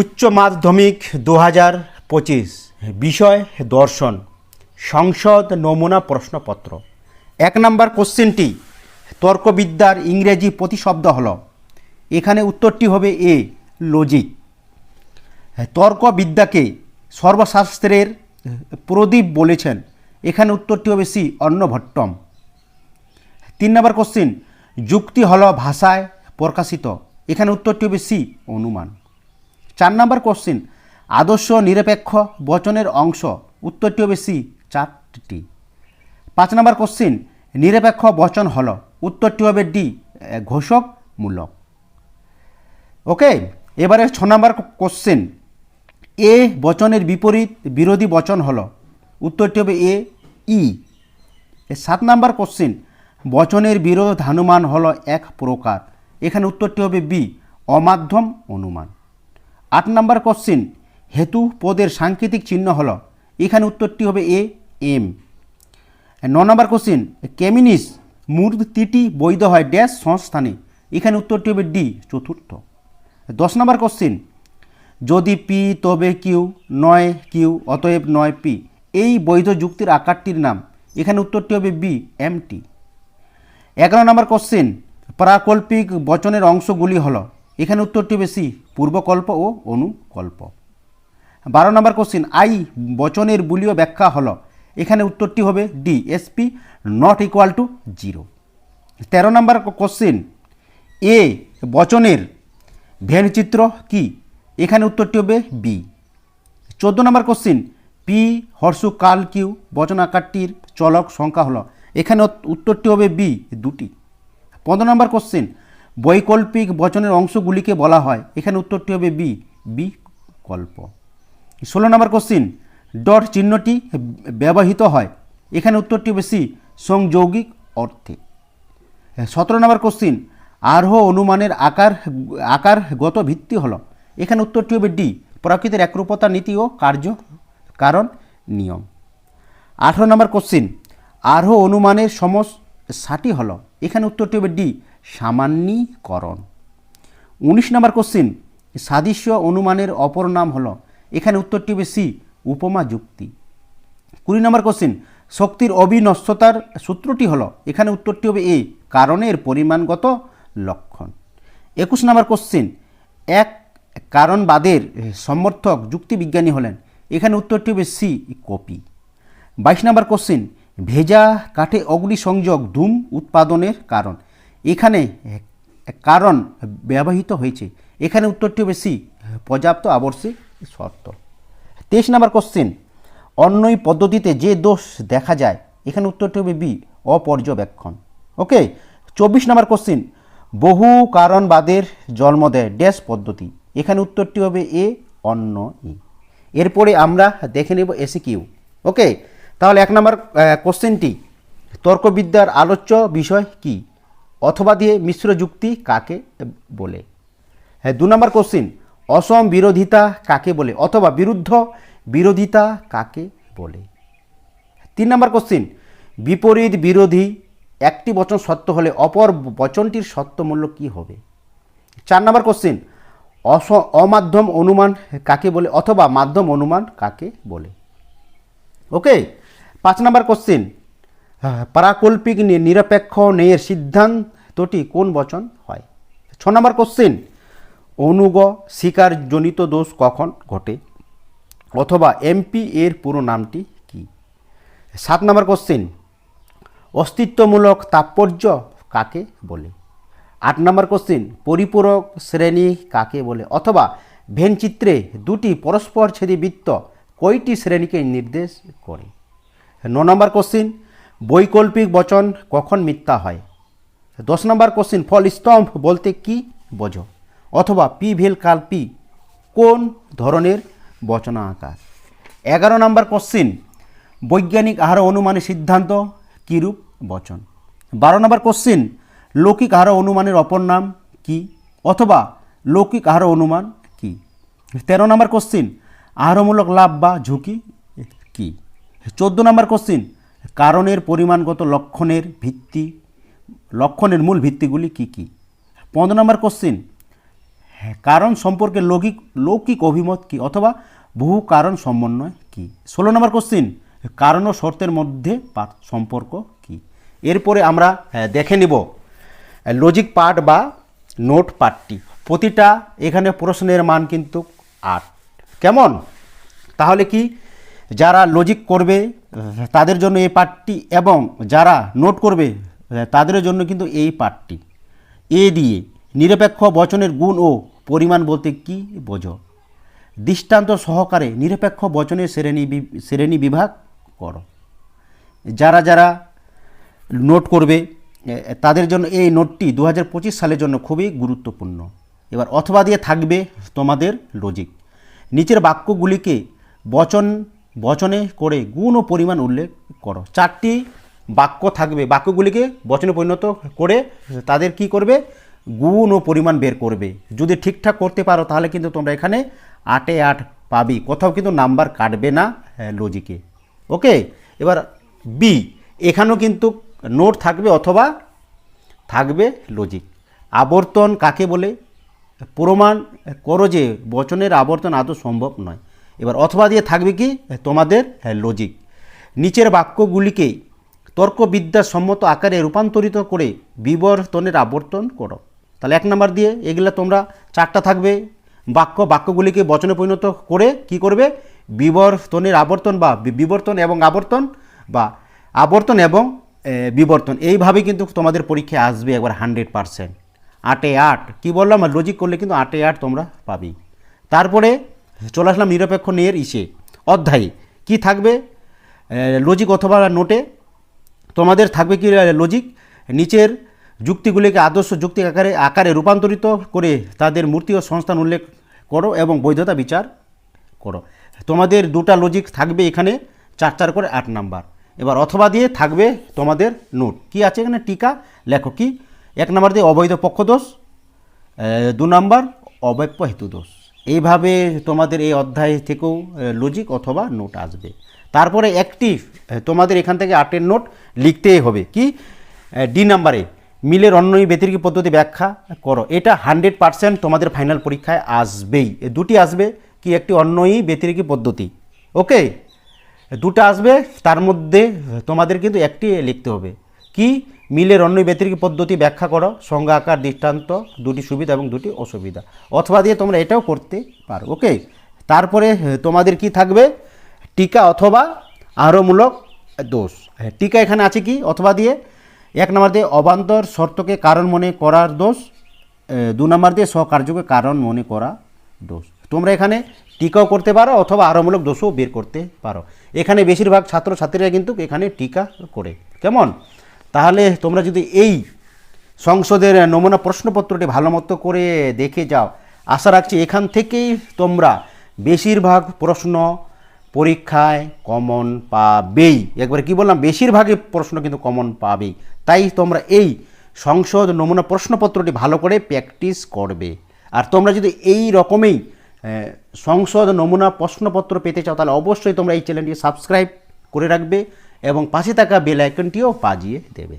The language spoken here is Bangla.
উচ্চ মাধ্যমিক দু হাজার পঁচিশ, বিষয় দর্শন, সংসদ নমুনা প্রশ্নপত্র। এক নম্বর কোশ্চেনটি, তর্কবিদ্যার ইংরেজি প্রতিশব্দ হল। এখানে উত্তরটি হবে এ লজিক তর্কবিদ্যাকে সর্বশাস্ত্রের প্রদীপ বলেছেন। এখানে উত্তরটি হবে সি, অন্নভট্টম। তিন নম্বর কোশ্চিন, যুক্তি হল ভাষায় প্রকাশিত। এখানে উত্তরটি হবে সি, অনুমান। চার নম্বর কোশ্চিন আদর্শ নিরপেক্ষ বচনের অংশ উত্তরটি হবে সি চারটি। পাঁচ নম্বর কোশ্চিন নিরপেক্ষ বচন হল উত্তরটি হবে ডি ঘোষকমূলক। ওকে এবারে ছ নম্বর কোশ্চেন এ বচনের বিপরীত বিরোধী বচন হল উত্তরটি হবে এ ই সাত নম্বর কোশ্চেন বচনের বিরোধ হানুমান হল এক প্রকার, এখানে উত্তরটি হবে বি অমাধ্যম অনুমান। আট নম্বর কোশ্চেন। হেতু পদের সাংকেতিক চিহ্ন হল। এখানে উত্তরটি হবে এ, এম। ন নম্বর কোশ্চেন। কেমিনিস মূর্তিটি বৈধ হয় ড্যাশ সংস্থানে। এখানে উত্তরটি হবে ডি, চতুর্থ। দশ নম্বর কোশ্চেন। যদি পি, তবে কিউ, নয়, কিউ, অতএব নয় পি। এই বৈধ যুক্তির আকারটির নাম। এখানে উত্তরটি হবে বি এমটি এগারো নম্বর কোশ্চেন। প্রাকল্পিক বচনের অংশগুলি হল। এখানে উত্তরটি সি, পূর্বকল্প ও অনুকল্প। বারো নম্বর কোশ্চেন আই বচনের বুলীয় ব্যাখ্যা হল। এখানে উত্তরটি হবে D, S P not equal to zero. তেরো নম্বর কোশ্চেন এ বচনের ভেনচিত্র কি? এখানে উত্তরটি হবে বি। চোদ্দ নম্বর কোশ্চিন পি হর্ষু কাল কিউ বচন আকারটির চলক সংখ্যা হল। এখানে উত্তরটি হবে বি দুটি। পনেরো নম্বর কোশ্চিন বৈকল্পিক বচনের অংশগুলিকে বলা হয়। এখানে উত্তরটি হবে বি। বিকল্প। ষোলো নম্বর কোশ্চিন ডট চিহ্নটি ব্যবহৃত হয়। এখানে উত্তরটি হবে সি, সংযৌগিক অর্থে। সতেরো নম্বর কোশ্চিন আরহ অনুমানের আকার, আকারগত ভিত্তি হল। এখানে উত্তরটি হবে ডি, প্রকৃতির একরূপতা নীতি ও কার্য কারণ নিয়ম। আঠেরো নম্বর কোশ্চিন আরহ অনুমানের সমস্যাটি হল। এখানে উত্তরটি হবে ডি সামান্যীকরণ। উনিশ নম্বর কোশ্চিন, সাদৃশ্য অনুমানের অপর নাম হলো, এখানে উত্তরটি হবে সি, উপমা যুক্তি। কুড়ি নম্বর কোশ্চিন, শক্তির অবিনশ্বতার সূত্রটি হলো, এখানে উত্তরটি হবে এ, কারণের পরিমাণগত লক্ষণ। একুশ নম্বর কোশ্চিন, এক কারণবাদের সমর্থক যুক্তিবিজ্ঞানী হলেন, এখানে উত্তরটি হবে সি, কপি। বাইশ নম্বর কোশ্চিন, ভেজা কাঠে অগ্নিসংযোগ ধূম উৎপাদনের কারণ এখানে কারণ ব্যবহৃত হয়েছে। এখানে উত্তরটি হবে সি, পর্যাপ্ত আবশ্যিক শর্ত। তেইশ নম্বর কোশ্চেন অন্যই পদ্ধতিতে যে দোষ দেখা যায়, এখানে উত্তরটি হবে বি, অপর্যবেক্ষণ। ওকে চব্বিশ নম্বর কোশ্চিন বহু কারণবাদের জন্ম দেয় ড্যাশ পদ্ধতি। এখানে উত্তরটি হবে এ অন্য ই এরপরে আমরা দেখে নেব এসি কিউ ওকে তাহলে এক নম্বর কোশ্চেনটি তর্কবিদ্যার আলোচ্য বিষয় কি? অথবা দিয়ে মিশ্র যুক্তি কাকে বলে? হ্যাঁ দু নম্বর কোশ্চিন অসম বিরোধিতা কাকে বলে? অথবা বিরুদ্ধ বিরোধিতা কাকে বলে? তিন নম্বর কোশ্চিন বিপরীত বিরোধী একটি বচন সত্য হলে অপর বচনটির সত্য মূল্য কী হবে? চার নম্বর কোশ্চিন অস, অমাধ্যম অনুমান কাকে বলে? অথবা মাধ্যম অনুমান কাকে বলে? ওকে পাঁচ নম্বর কোশ্চিন পারাকল্পিক নি- নিরপেক্ষ ন্যায়ের সিদ্ধান্তটি কোন বচন হয়? ছ নম্বর কোশ্চিন অনুগ শিকারজনিত দোষ কখন ঘটে? অথবা এমপি এর পুরো নামটি কি? সাত নম্বর কোশ্চিন অস্তিত্বমূলক তাৎপর্য কাকে বলে? আট নম্বর কোশ্চিন পরিপূরক শ্রেণি কাকে বলে? অথবা ভেনচিত্রে দুটি পরস্পর ছেদি বৃত্ত কয়টি শ্রেণীকে নির্দেশ করে? ন নম্বর কোশ্চিন বৈকল্পিক বচন কখন মিথ্যা হয়? দশ নম্বর কোশ্চিন ফল স্তম্ভ বলতে কি বোঝো? অথবা পি ভেল কাল পি, কোন ধরনের বচনা আকার? এগারো নম্বর কোশ্চিন বৈজ্ঞানিক আহার অনুমানের সিদ্ধান্ত কিরূপ বচন? বারো নম্বর কোশ্চিন লৌকিক আহার অনুমানের অপর নাম কি? অথবা লৌকিক আহার অনুমান কি? তেরো নম্বর কোশ্চিন আহারমূলক লাভ বা ঝুঁকি কি? চোদ্দ নম্বর কোশ্চিন কারণের পরিমাণগত লক্ষণের ভিত্তি, লক্ষণের মূল ভিত্তিগুলি কি কি? পনেরো নম্বর কোশ্চিন কারণ সম্পর্কে লৌকিক লৌকিক অভিমত কি অথবা বহু কারণ সমন্বয় কি? ষোলো নম্বর কোশ্চিন কারণ ও শর্তের মধ্যে সম্পর্ক কি? এরপরে আমরা দেখে নিব লজিক পার্ট বা নোট পার্টটি প্রতিটা এখানে প্রশ্নের মান কিন্তু আট। কেমন? তাহলে কি যারা লজিক করবে, তাদের জন্য এই পার্টটি এবং যারা নোট করবে, তাদের জন্য কিন্তু এই পার্টটি এ দিয়ে নিরপেক্ষ বচনের গুণ ও পরিমাণ বলতে কি বোঝো? দৃষ্টান্ত সহকারে নিরপেক্ষ বচনের শ্রেণি শ্রেণি বিভাগ করো। যারা যারা নোট করবে, তাদের জন্য এই নোটটি দু হাজার পঁচিশ সালের জন্য খুবই গুরুত্বপূর্ণ। এবার অথবা দিয়ে থাকবে তোমাদের লজিক নিচের বাক্যগুলিকে বচন বচনে করে গুণ ও পরিমাণ উল্লেখ করো। চারটি বাক্য থাকবে। বাক্যগুলিকে বচনে পরিণত করে তাদের কি করবে? গুণ ও পরিমাণ বের করবে। যদি ঠিকঠাক করতে পারো তাহলে কিন্তু তোমরা এখানে আটে আট পাবি। কোথাও কিন্তু নাম্বার কাটবে না হ্যাঁ, লজিকে ওকে? এবার বি এখানেও কিন্তু নোট থাকবে অথবা থাকবে লজিক আবর্তন কাকে বলে? প্রমাণ করো যে বচনের আবর্তন আদৌ সম্ভব নয়। এবার অথবা দিয়ে থাকবে কি? তোমাদের হ্যাঁ লজিক নিচের বাক্যগুলিকে তর্কবিদ্যার সম্মত আকারে রূপান্তরিত করে বিবর্তনের আবর্তন করো। তাহলে এক নম্বর দিয়ে এগুলো তোমরা চারটা থাকবে। বাক্য, বাক্যগুলিকে বচনে পরিণত করে কি করবে? বিবর্তনের আবর্তন বা বিবর্তন এবং আবর্তন বা আবর্তন এবং বিবর্তন। এইভাবে কিন্তু তোমাদের পরীক্ষায় আসবে একবার হান্ড্রেড পারসেন্ট। আটে আট, কী বললাম? লজিক করলে কিন্তু আটে আট তোমরা পাবি তারপরে চলে আসলাম নিরপেক্ষ নিয়ের ইসে। অধ্যায়ে, কি থাকবে? লজিক অথবা নোটে তোমাদের থাকবে কি লজিক নিচের যুক্তিগুলিকে আদর্শ যুক্তি আকারে আকারে রূপান্তরিত করে তাদের মূর্তি ও সংস্থান উল্লেখ করো এবং বৈধতা বিচার করো। তোমাদের দুটা লজিক থাকবে এখানে, চার চার করে আট নাম্বার। এবার অথবা দিয়ে থাকবে তোমাদের নোট কি আছে এখানে? টিকা, লেখো কি? এক নাম্বার দিয়ে অবৈধ পক্ষদোষ দু নাম্বার অব্যাপ্য হেতুদোষ এইভাবে তোমাদের এই অধ্যায় থেকেও লজিক অথবা নোট আসবে। তারপরে একটি তোমাদের এখান থেকে আটের নোট লিখতেই হবে। কি? ডি নাম্বারে মিলের অন্যই ব্যতিরিক পদ্ধতি ব্যাখ্যা করো। এটা হান্ড্রেড পার্সেন্ট তোমাদের ফাইনাল পরীক্ষায় আসবেই। দুটি আসবে, কি একটি অন্যই ব্যতিরিক পদ্ধতি। ওকে দুটো আসবে, তার মধ্যে তোমাদের কিন্তু একটি লিখতে হবে। কি? মিলের অন্য ব্যতিরিক পদ্ধতি ব্যাখ্যা করো। সংজ্ঞা, আকার, দৃষ্টান্ত, দুটি সুবিধা এবং দুটি অসুবিধা। অথবা দিয়ে তোমরা এটাও করতে পারো, ওকে? তারপরে তোমাদের কি থাকবে? টিকা অথবা আরোমূলক দোষ। টিকা এখানে আছে কি? অথবা দিয়ে এক নম্বর দিয়ে অবান্তর শর্তকে কারণ মনে করার দোষ। দু নম্বর দিয়ে স্বকার্যকে কারণ মনে করা দোষ। তোমরা এখানে টিকাও করতে পারো অথবা আরোমূলক দোষও বের করতে পারো। এখানে বেশিরভাগ ছাত্রছাত্রীরা কিন্তু এখানে টিকা করে। কেমন? তাহলে তোমরা যদি এই সংসদের নমুনা প্রশ্নপত্রটি ভালো মতো করে দেখে যাও, আশা রাখছি এখান থেকেই তোমরা বেশিরভাগ প্রশ্ন পরীক্ষায় কমন পাবেই। একবার কি বললাম? বেশিরভাগই প্রশ্ন কিন্তু কমন পাবেই। তাই তোমরা এই সংসদ নমুনা প্রশ্নপত্রটি ভালো করে প্র্যাকটিস করবে। আর তোমরা যদি এই রকমেই সংসদ নমুনা প্রশ্নপত্র পেতে চাও, তাহলে অবশ্যই তোমরা এই চ্যানেলটি সাবস্ক্রাইব করে রাখবে। এবং পাশে থাকা বেল আইকনটিও বাজিয়ে দেবে।